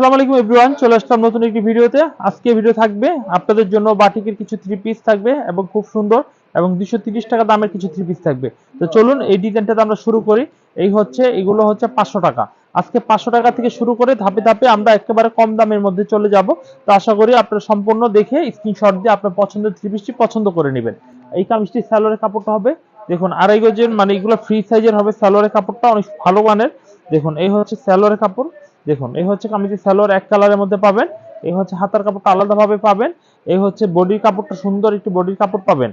আসসালামু আলাইকুম এভরিওয়ান চলে আসলাম নতুন একটি ভিডিওতে। আজকে ভিডিও থাকবে আপনাদের জন্য বাটিকের কিছু থ্রি পিস থাকবে এবং খুব সুন্দর এবং দুশো টাকা দামের কিছু থ্রি পিস থাকবে। তো চলুন এই ডিজাইনটাতে আমরা শুরু করি। এই হচ্ছে, এগুলো হচ্ছে পাঁচশো টাকা। আজকে পাঁচশো টাকা থেকে শুরু করে ধাপে ধাপে আমরা একেবারে কম দামের মধ্যে চলে যাব। তো আশা করি আপনারা সম্পূর্ণ দেখে স্ক্রিনশট দিয়ে আপনার পছন্দের থ্রি পিসটি পছন্দ করে নেবেন। এই কামিজটি স্যালোয়ারের কাপড়টা হবে। দেখুন, আড়াই গজের মানে এগুলো ফ্রি সাইজের হবে। স্যালোয়ারের কাপড়টা অনেক ভালো মানের। দেখুন, এই হচ্ছে স্যালোয়ারের কাপড়। দেখুন, এই হচ্ছে কামিজের সালোয়ার, এক কালারের মধ্যে পাবেন। এই হচ্ছে হাতার কাপড়টা আলাদাভাবে পাবেন। এই হচ্ছে বডির কাপড়টা সুন্দর একটু বডির কাপড় পাবেন।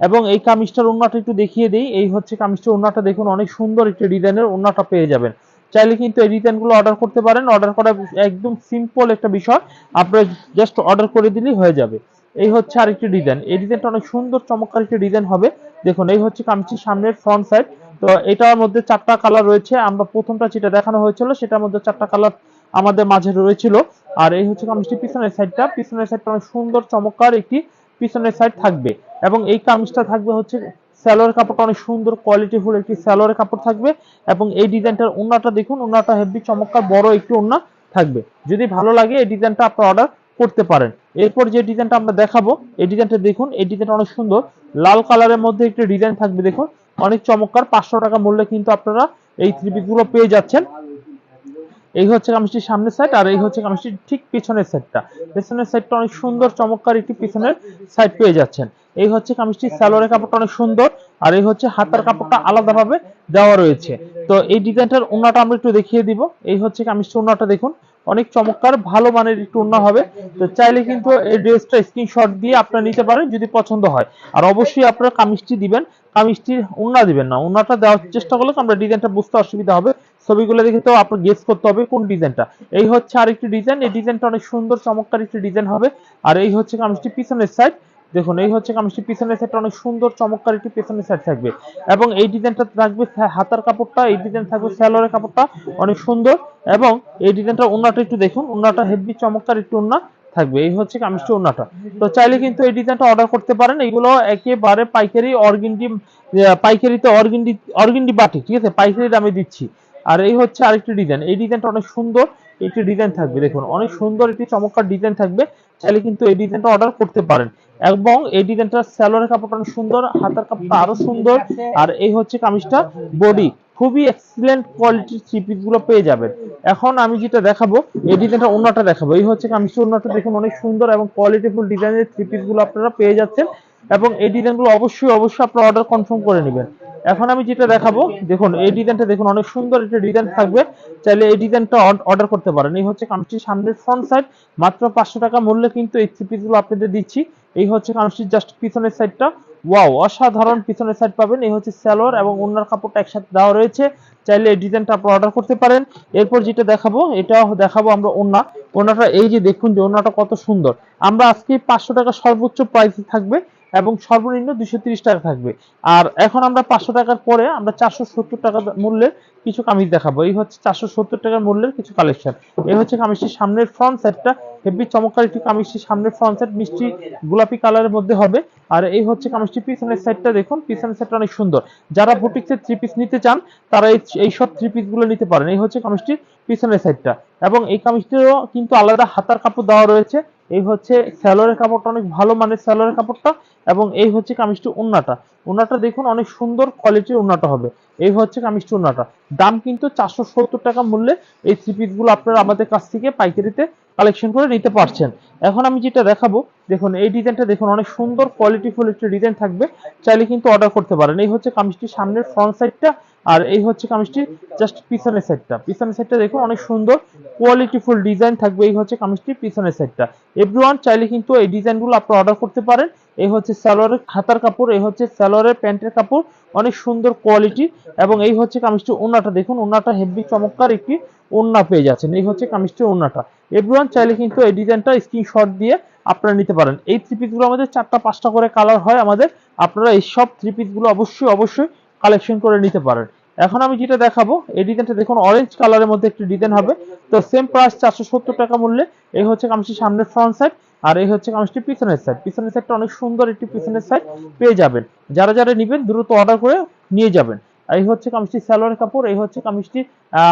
এবং এই কামিজটার ওন্নাটা একটু দেখিয়ে দিই। এই হচ্ছে কামিজটার ওন্নাটা দেখুন, অনেক সুন্দর একটি ডিজাইনের ওন্নাটা পেয়ে যাবেন। চাইলে কিন্তু এই ডিজাইনগুলো অর্ডার করতে পারেন। অর্ডার করা একদম সিম্পল একটা বিষয়। আপনারা জাস্ট অর্ডার করে দিলেই হয়ে যাবে। এই হচ্ছে আরেকটি ডিজাইন। এই ডিজাইনটা অনেক সুন্দর, চমৎকার একটি ডিজাইন হবে। দেখুন, এই হচ্ছে কামিজটির সামনের ফ্রন্ট সাইড তো এটার মধ্যে চারটা কালার রয়েছে। আমরা প্রথমটা যেটা দেখানো হয়েছিল, সেটার মধ্যে চারটা কালার আমাদের মাঝে রয়েছিল। আর এই হচ্ছে কামিজটি পিছনের সাইডটা পিছনের সাইডটা অনেক সুন্দর, চমৎকার একটি পিছনের সাইড থাকবে। এবং এই কামিজটা থাকবে হচ্ছে স্যালোয়ার কাপড়টা অনেক সুন্দর কোয়ালিটিফুল একটি স্যালোয়ারের কাপড় থাকবে। এবং এই ডিজাইনটার ওন্নাটা দেখুন ওন্নাটা হেভি চমৎকার, বড় একটি ওন্না থাকবে। যদি ভালো লাগে এই ডিজাইনটা আপনারা অর্ডার করতে পারেন। এরপর যে ডিজাইনটা আমরা দেখাবো, এই ডিজাইনটা দেখুন, এই ডিজাইনটা অনেক সুন্দর। লাল কালারের মধ্যে একটি ডিজাইন থাকবে, দেখুন। অনেক চমৎকার, পাঁচশো টাকা মূল্যে কিন্তু আপনারা এই থ্রি গুলো পেয়ে যাচ্ছেন। এই হচ্ছে কামিজটির সামনের সাইড আর এই হচ্ছে কামিজটির ঠিক পিছনের সাইডটা পিছনের সাইডটা অনেক সুন্দর, চমৎকার একটি পিছনের সাইড পেয়ে যাচ্ছেন। এই হচ্ছে কামিজটির সালোয়ারের কাপড়টা অনেক সুন্দর আর এই হচ্ছে হাতার কাপড়টা আলাদাভাবে দেওয়া রয়েছে। তো এই ডিজাইনটার ওন্নাটা আমরা একটু দেখিয়ে দিব। এই হচ্ছে কামিজটির ওন্নাটা দেখুন, অনেক চমৎকার, ভালো মানের একটু ওন্না হবে। তো চাইলে কিন্তু এই ড্রেসটা স্ক্রিনশট দিয়ে আপনারা নিতে পারেন যদি পছন্দ হয়। আর অবশ্যই আপনারা কামিজটি দিবেন কামিজটির ওন্না দিবেন না। ওন্নাটা দেওয়ার চেষ্টা করলে আমরা ডিজাইনটা বুঝতে অসুবিধা হবে। ছবিগুলো দেখে তো আপনার গেস করতে হবে কোন ডিজাইনটা। এই হচ্ছে আরেকটি ডিজাইন। এই ডিজাইনটা অনেক সুন্দর, চমৎকার একটি ডিজাইন হবে। আর এই হচ্ছে কামিজটি পিছনের সাইড দেখুন, এই হচ্ছে কামিজটি পিছনের সাইডটা অনেক সুন্দর, চমৎকার একটি পিছনের সাইড থাকবে। এবং এই ডিজাইনটা থাকবে হাতার কাপড়টা, এই ডিজাইন থাকবে স্যালোয়ারের কাপড়টা, অনেক সুন্দর। এবং এই ডিজাইনটা ওন্নাটা একটু দেখুন। ওন্নাটা হেভি চমৎকার একটু ওন্না থাকবে। এই হচ্ছে কামিজটি ওনাটা তো চাইলে কিন্তু এই ডিজাইনটা অর্ডার করতে পারেন। এগুলো একেবারে পাইকারি অর্গিনডি পাইকারিতে অর্গিনডি অর্গিনডি বাটি, ঠিক আছে? পাইকারি দামে দিচ্ছি। আর এই হচ্ছে আরেকটি ডিজাইন এই ডিজাইনটা অনেক সুন্দর। একটি ডিজাইন থাকবে, দেখুন। অনেক সুন্দর, একটি চমৎকার ডিজাইন থাকবে। চাইলে কিন্তু এই ডিজাইনটা অর্ডার করতে পারেন। এবং এই ডিজাইনটা স্যালোয়ারের কাপড়টা সুন্দর, হাতার কাপড়টা আরও সুন্দর। আর এই হচ্ছে কামিজটা বডি খুবই এক্সিলেন্ট কোয়ালিটির থ্রিপিসগুলো পেয়ে যাবেন। এখন আমি যেটা দেখাবো, এই ডিজাইনটা অন্যটা দেখাবো। এই হচ্ছে কামিজটা, অন্যটা দেখুন অনেক সুন্দর এবং কোয়ালিটিফুল ডিজাইনের থ্রিপিসগুলো আপনারা পেয়ে যাচ্ছেন। এবং এই ডিজাইনগুলো অবশ্যই অবশ্যই আপনারা অর্ডার কনফার্ম করে নেবেন। এখন আমি যেটা দেখাবো, দেখুন, এই ডিজাইনটা দেখুন, অনেক সুন্দর একটা ডিজাইন থাকবে। চাইলে এই ডিজাইনটা অর্ডার করতে পারেন। এই হচ্ছে কামিজটির সামনের ফ্রন্ট সাইড মাত্র পাঁচশো টাকা মূল্যে কিন্তু এই থ্রি পিসগুলো আপনাদের দিচ্ছি। এই হচ্ছে কামিজটির জাস্ট পিছনের সাইডটা ওয়াও অসাধারণ পিছনের সাইড পাবেন। এই হচ্ছে স্যালোয়ার এবং ওনার কাপড়টা একসাথে দেওয়া রয়েছে। চাইলে এই ডিজাইনটা আপনারা অর্ডার করতে পারেন। এরপর যেটা দেখাবো এটাও দেখাবো আমরা ওন্না ওনাটা এই যে দেখুন যে ওনাটা কত সুন্দর। আমরা আজকে পাঁচশো টাকা সর্বোচ্চ প্রাইস থাকবে। এবং সর্বনিম্ন দুশো তিরিশ টাকা থাকবে। আর এখন আমরা পাঁচশো টাকার পরে আমরা চারশো সত্তর টাকা মূল্যের কিছু কামিজ দেখাবো। এই হচ্ছে চারশো সত্তর টাকার মূল্যের কিছু কালেকশন এই হচ্ছে কামিজটির সামনের ফ্রন্ট সেটটা হেভি চমৎকার একটি কামিজটির সামনের ফ্রন্ট সেট মিষ্টি গোলাপি কালারের মধ্যে হবে। আর এই হচ্ছে কামিজটি পিছনের সাইডটা দেখুন। পিছনের সাইডটা অনেক সুন্দর। যারা বুটিক্সের থ্রি পিস নিতে চান, তারা এই সব থ্রি পিসগুলো নিতে পারেন। এই হচ্ছে কামিজটির পিছনের সাইডটা এবং এই কামিজটিরও কিন্তু আলাদা হাতার কাপড় দেওয়া রয়েছে। এই হচ্ছে স্যালোয়ারের কাপড়টা অনেক ভালো মানের স্যালোয়ারের কাপড়টা। এবং এই হচ্ছে কামিজটি উন্নাটা। উন্নাটা দেখুন, অনেক সুন্দর কোয়ালিটির উন্নাটা হবে। এই হচ্ছে কামিজটি উন্নাটা। দাম কিন্তু চারশো সত্তর টাকা মূল্যে এই থ্রি গুলো আপনারা আমাদের কাছ থেকে পাইকারিতে কালেকশন করে নিতে পারছেন। এখন আমি যেটা দেখাবো, দেখুন, এই ডিজাইনটা দেখুন, অনেক সুন্দর কোয়ালিটিফুল একটি ডিজাইন থাকবে। চাইলে কিন্তু অর্ডার করতে পারেন। এই হচ্ছে কামিজটির সামনের ফ্রন্ট সাইডটা আর এই হচ্ছে কামিজটির জাস্ট পিছনের সাইডটা পিছনের সাইডটা দেখুন, অনেক সুন্দর কোয়ালিটিফুল ডিজাইন থাকবে। এই হচ্ছে কামিজটির পিছনের সাইডটা এভরিওয়ান চাইলে কিন্তু এই ডিজাইনগুলো আপনারা অর্ডার করতে পারেন। এই হচ্ছে সালোয়ারের খাতার কাপড়, এই হচ্ছে সালোয়ারের প্যান্টের কাপড়, অনেক সুন্দর কোয়ালিটি এবং এই হচ্ছে কামিজটি ওন্নাটা দেখুন ওন্নাটা হেভি চমৎকার একটি ওন্না পেয়ে যাচ্ছেন। এই হচ্ছে কামিজটির ওন্নাটা এভরিওয়ান চাইলে কিন্তু এই ডিজাইনটা স্ক্রিনশট দিয়ে আপনারা নিতে পারেন। এই থ্রি পিসগুলো আমাদের চারটা, পাঁচটা করে কালার হয় আমাদের। আপনারা এই সব থ্রি পিসগুলো অবশ্যই অবশ্যই কালেকশন করে নিতে পারেন। এখন আমি যেটা দেখাবো, এই ডিজাইনটা দেখুন অরেঞ্জ কালারের মধ্যে একটি ডিজাইন হবে। তো সেম প্রাইস চারশো সত্তর টাকা মূল্যে। এই হচ্ছে কামিজটির সামনের ফ্রন্ট সাইড আর এই হচ্ছে কামিজটি পিছনের সাইড পিছনের সাইডটা অনেক সুন্দর একটি পিছনের সাইড পেয়ে যাবেন। যারা যারা নেবেন, দ্রুত অর্ডার করে নিয়ে যাবেন। এই হচ্ছে কামিজটি সালোয়ার কাপড়, এই হচ্ছে কামিজটি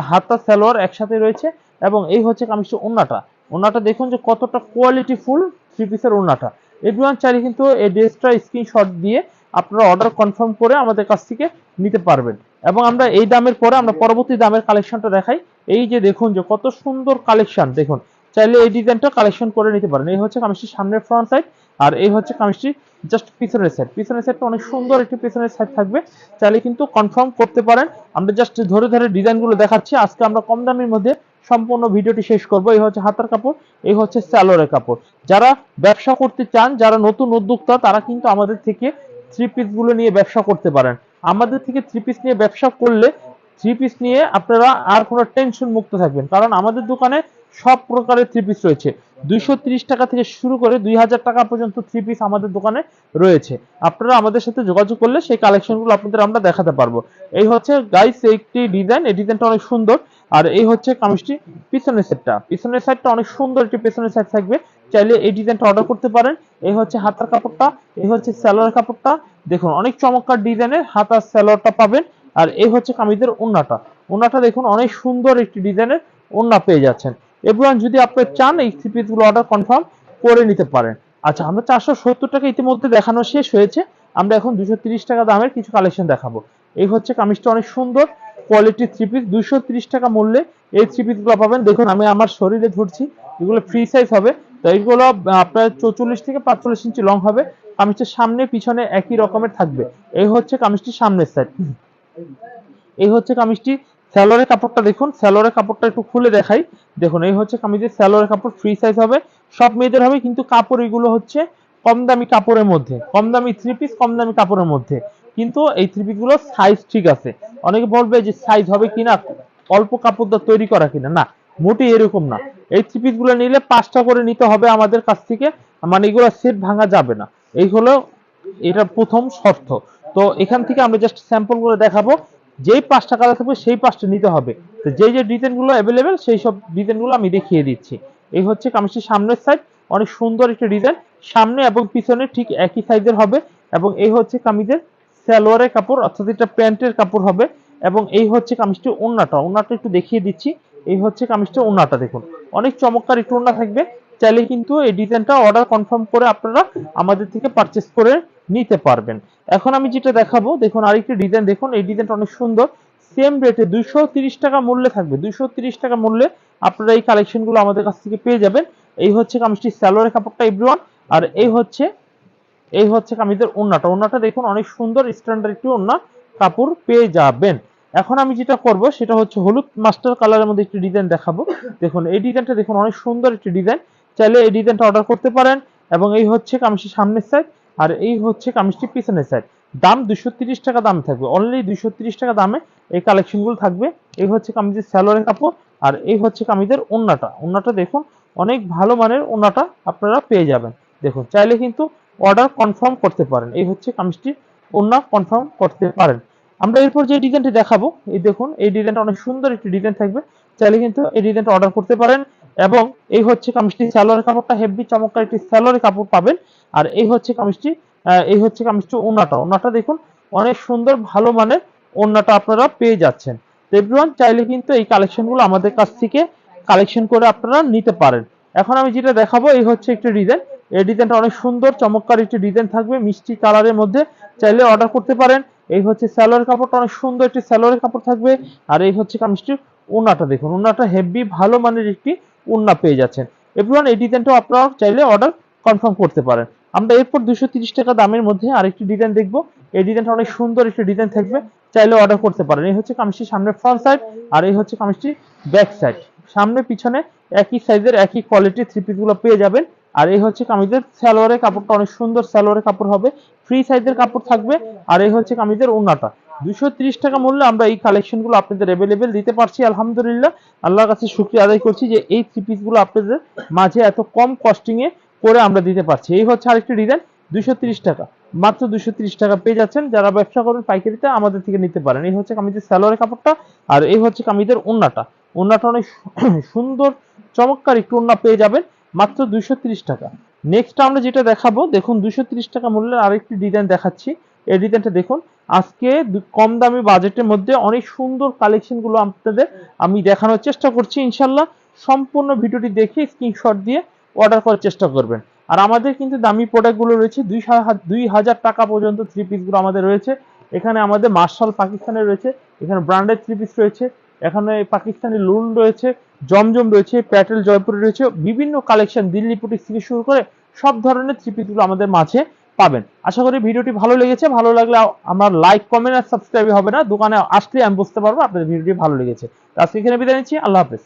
হাতা, সালোয়ার একসাথে রয়েছে এবং এই হচ্ছে কামিজটি ওনাটা ওনাটা দেখুন যে কতটা কোয়ালিটি ফুল থ্রি পিসের ওনাটা এভরিওয়ান চাইলে কিন্তু এই ড্রেসটা স্ক্রিনশট দিয়ে আপনারা অর্ডার কনফার্ম করে আমাদের কাছ থেকে নিতে পারবেন। এবং আমরা এই দামের পরে আমরা পরবর্তী দামের কালেকশনটা দেখাই। এই যে দেখুন যে কত সুন্দর কালেকশন দেখুন। চাইলে এই ডিজাইনটা কালেকশন করে নিতে পারেন। এই হচ্ছে কামিজটির সামনের ফ্রন্ট সাইড আর এই হচ্ছে কামিজটি জাস্ট পিছনের সাইড পিছনের সাইডটা অনেক সুন্দর একটি পিছনের সাইড থাকবে। চাইলে কিন্তু কনফার্ম করতে পারেন। আমরা জাস্ট ধরে ধরে ডিজাইনগুলো দেখাচ্ছি। আজকে আমরা কম দামের মধ্যে সম্পূর্ণ ভিডিওটি শেষ করব। এই হচ্ছে হাতার কাপড়, এই হচ্ছে স্যালোরের কাপড়। যারা ব্যবসা করতে চান, যারা নতুন উদ্যোক্তা, তারা কিন্তু আমাদের থেকে থ্রি পিসগুলো নিয়ে ব্যবসা করতে পারেন। আমাদের থেকে থ্রি পিস নিয়ে ব্যবসা করলে থ্রি পিস নিয়ে আপনারা আর কোনো টেনশন মুক্ত থাকবেন। কারণ আমাদের দোকানে সব প্রকারের থ্রি পিস রয়েছে। দুইশো ত্রিশ টাকা থেকে শুরু করে দুই হাজার টাকা পর্যন্ত থ্রি পিস আমাদের দোকানে রয়েছে। আপনারা আমাদের সাথে যোগাযোগ করলে সেই কালেকশনগুলো আপনাদের আমরা দেখাতে পারব। এই হচ্ছে গাইস একটি ডিজাইন এই ডিজাইনটা অনেক সুন্দর। আর এই হচ্ছে কামিজটি পিছনের সেটটা পিছনের সাইডটা অনেক সুন্দর একটি পিছনের সাইড থাকবে। চাইলে এই ডিজাইনটা অর্ডার করতে পারেন। এই হচ্ছে হাতার কাপড়টা, এই হচ্ছে স্যালোয়ার কাপড়টা। দেখুন, অনেক চমৎকার ডিজাইনের হাতার স্যালোয়ারটা পাবেন। আর এই হচ্ছে কামিজের ওন্নাটা ওন্নাটা দেখুন, অনেক সুন্দর একটি ডিজাইনের ওন্না পেয়ে যাচ্ছেন। এভরিওয়ান যদি আপনি চান, এই থ্রি পিসগুলো অর্ডার কনফার্ম করে নিতে পারেন। আচ্ছা আমরা চারশো সত্তর টাকা ইতিমধ্যে দেখানো শেষ হয়েছে। আমরা এখন দুশো তিরিশ টাকা দামের কিছু কালেকশন দেখাবো। এই হচ্ছে কামিজটা অনেক সুন্দর কোয়ালিটি থ্রি পিস দুইশো তিরিশ টাকা মূল্যে এই থ্রি পিসগুলো পাবেন। দেখুন, আমি আমার শরীরে ধরছি এগুলো ফ্রি সাইজ হবে, তো এইগুলো আপনার চৌচল্লিশ থেকে পাঁচচল্লিশ ইঞ্চি লং হবে। কামিজটির সামনে, পিছনে একই রকমের থাকবে। এই হচ্ছে কামিজটির সামনের সাইড এই হচ্ছে কামিজটি স্যালোয়ারের কাপড়টা দেখুন, স্যালোয়ারের কাপড়টা একটু খুলে দেখাই। দেখুন, এই হচ্ছে কামিজের স্যালোয়ারের কাপড় ফ্রি সাইজ হবে। সব মেয়েদের হবে, কিন্তু কাপড় এগুলো হচ্ছে কম দামি কাপড়ের মধ্যে। কম দামি থ্রি পিস কম দামি কাপড়ের মধ্যে। কিন্তু এই থ্রি পিসগুলো সাইজ ঠিক আছে। অনেকে বলবে যে সাইজ হবে কিনা, অল্প কাপড় দিয়ে তৈরি করা কিনা। না, মোটেই এরকম না। এই থ্রি পিসগুলো নিলে পাঁচটা করে নিতে হবে আমাদের কাছ থেকে। মানে এগুলো সেট ভাঙা যাবে না। এই হলো এটা প্রথম শর্ত। তো এখান থেকে আমরা জাস্ট স্যাম্পল করে দেখাবো। যেই পাঁচটা কালার থাকবে সেই পাঁচটা নিতে হবে। তো যে ডিজাইনগুলো অ্যাভেলেবেল সেই সব ডিজাইনগুলো আমি দেখিয়ে দিচ্ছি। এই হচ্ছে কামিজটির সামনের সাইড অনেক সুন্দর একটা ডিজাইন সামনে এবং পিছনে ঠিক একই সাইজের হবে এবং এই হচ্ছে কামিজের সালোয়ারের কাপড়, অর্থাৎ এটা প্যান্টের কাপড় হবে এবং এই হচ্ছে কামিজটি ওন্নাটা ওন্নাটা একটু দেখিয়ে দিচ্ছি। এই হচ্ছে কামিজটা ওন্নাটা দেখুন। অনেক চমৎকার একটু ওন্না থাকবে। চাইলে কিন্তু এই ডিজাইনটা অর্ডার কনফার্ম করে আপনারা আমাদের থেকে পারচেস করে নিতে পারবেন। এখন আমি যেটা দেখাবো, দেখুন আরেকটি ডিজাইন, দেখুন এই ডিজাইনটা অনেক সুন্দর। সেম রেটে দুইশো টাকা মূল্যে থাকবে। দুইশো টাকা মূল্যে আপনারা এই কালেকশনগুলো আমাদের কাছ থেকে পেয়ে যাবেন। এই হচ্ছে কামিজটি স্যালোয়ারের কাপড়টা এভরিওয়ান আর এই হচ্ছে এই হচ্ছে কামিজের ওন্নাটা ওন্নাটা দেখুন অনেক সুন্দর স্ট্যান্ডার্ড একটি ওন্না কাপড় পেয়ে যাবেন। এখন আমি যেটা করব, সেটা হচ্ছে হলুদ মাস্টার কালারের মধ্যে একটি ডিজাইন দেখাবো। দেখুন, এই ডিজাইনটা দেখুন অনেক সুন্দর একটি ডিজাইন। চাইলে এই ডিজাইনটা অর্ডার করতে পারেন এবং এই হচ্ছে কামিজটির সামনের সাইড আর এই হচ্ছে কামিজটি পিছনের সাইড দাম দুশো তিরিশ টাকা দাম থাকবে। অনলি দুশো তিরিশ টাকা দামে এই কালেকশনগুলো থাকবে। এই হচ্ছে কামিজের স্যালোয়ারের কাপড় আর এই হচ্ছে কামিজের ওন্নাটা ওন্নাটা দেখুন, অনেক ভালো মানের ওন্নাটা আপনারা পেয়ে যাবেন। দেখুন, চাইলে কিন্তু অর্ডার কনফার্ম করতে পারেন। এই হচ্ছে কামিজটি ওন্না কনফার্ম করতে পারেন। আমরা এরপর যে ডিজাইনটি দেখাবো, এই দেখুন, এই ডিজাইনটা অনেক সুন্দর একটি ডিজাইন থাকবে। চাইলে কিন্তু এই ডিজাইনটা অর্ডার করতে পারেন। এবং এই হচ্ছে কামিজটি স্যালোয়ারের কাপড়টা, হেভি চমৎকার একটি স্যালোয়ারের কাপড় পাবেন। আর এই হচ্ছে কামিজটি এই হচ্ছে কামিজটি ওন্নাটা ওনাটা দেখুন, অনেক সুন্দর, ভালো মানের ওনাটা আপনারা পেয়ে যাচ্ছেন। এভরিওয়ান চাইলে কিন্তু এই কালেকশনগুলো আমাদের কাছ থেকে কালেকশন করে আপনারা নিতে পারেন। এখন আমি যেটা দেখাবো, এই হচ্ছে একটি ডিজাইন। এই ডিজাইনটা অনেক সুন্দর, চমৎকার একটি ডিজাইন থাকবে, মিষ্টি কালারের মধ্যে। চাইলে অর্ডার করতে পারেন। এই হচ্ছে স্যালোয়ার কাপড়টা, অনেক সুন্দর একটি স্যালোয়ারের কাপড় থাকবে। আর এই হচ্ছে কামিজটির ওন্নাটা দেখুন। ওনাটা হেভি, ভালো মানের একটি ওন্না পেয়ে যাচ্ছেন। এভরিওয়ান এই ডিজাইনটাও আপনারা চাইলে অর্ডার কনফার্ম করতে পারেন। আমরা এরপর দুশো তিরিশ টাকা দামের মধ্যে আরেকটি ডিজাইন দেখব। এই ডিজাইনটা অনেক সুন্দর একটি ডিজাইন থাকবে। চাইলে অর্ডার করতে পারেন। এই হচ্ছে কামিজটির সামনে ফ্রন্ট সাইড আর এই হচ্ছে কামিজটির ব্যাক সাইড সামনে, পিছনে একই সাইজের একই কোয়ালিটির থ্রি পিসগুলো পেয়ে যাবেন। আর এই হচ্ছে কামিজের সালোয়ারের কাপড়টা অনেক সুন্দর সালোয়ারের কাপড় হবে। ফ্রি সাইজের কাপড় থাকবে। আর এই হচ্ছে কামিজের ওন্নাটা দুশো টাকা মূল্যে আমরা এই কালেকশনগুলো আপনাদের অ্যাভেলেবেল দিতে পারছি, আলহামদুলিল্লাহ। আল্লাহর কাছে শুক্রিয়া আদায় করছি যে এই থ্রি পিসগুলো আপনাদের মাঝে এত কম কস্টিংয়ে করে আমরা দিতে পারছি। এই হচ্ছে আরেকটি ডিজাইন দুশো টাকা। মাত্র দুশো টাকা পেয়ে যাচ্ছেন। যারা ব্যবসা করেন পাইকারিতে আমাদের থেকে নিতে পারেন। এই হচ্ছে কামিজের স্যালোয়ারের কাপড়টা আর এই হচ্ছে কামিজের ওন্নাটা। ওন্নাটা অনেক সুন্দর, চমৎকার একটু ওন্না পেয়ে যাবেন। মাত্র তিরিশ টাকা। নেক্সট আমরা যেটা দেখাবো, দেখুন তিরিশ টাকা মূল্যের আরেকটি ডিজাইন দেখাচ্ছি। এই দেখুন, আজকে কম দামি বাজেটের মধ্যে অনেক সুন্দর কালেকশনগুলো আপনাদের আমি দেখানোর চেষ্টা করছি, ইনশাল্লাহ। সম্পূর্ণ ভিডিওটি দেখে স্ক্রিনশট দিয়ে অর্ডার করার চেষ্টা করবেন। আর আমাদের কিন্তু দামি প্রোডাক্টগুলো রয়েছে, দুই দুই হাজার টাকা পর্যন্ত থ্রি পিসগুলো আমাদের রয়েছে। এখানে আমাদের মার্শাল পাকিস্তানের রয়েছে, এখানে ব্র্যান্ডেড থ্রি পিস রয়েছে, এখানে পাকিস্তানি লুল রয়েছে, জমজম রয়েছে প্যাটেল জয়পুরি রয়েছে, বিভিন্ন কালেকশন দিল্লি পুটিক্স থেকে শুরু করে সব ধরনের থ্রি পিসগুলো আমাদের মাঝে পাবেন। আশা করি ভিডিওটি ভালো লেগেছে। ভালো লাগলে আমার লাইক কমেন্ট আর সাবস্ক্রাইব হবে না। দোকানে আসলে আমি বুঝতে পারব আপনাদের ভিডিওটি ভালো লেগেছে। আজকে এখানে বিদায় নিচ্ছি। আল্লাহ হাফেজ।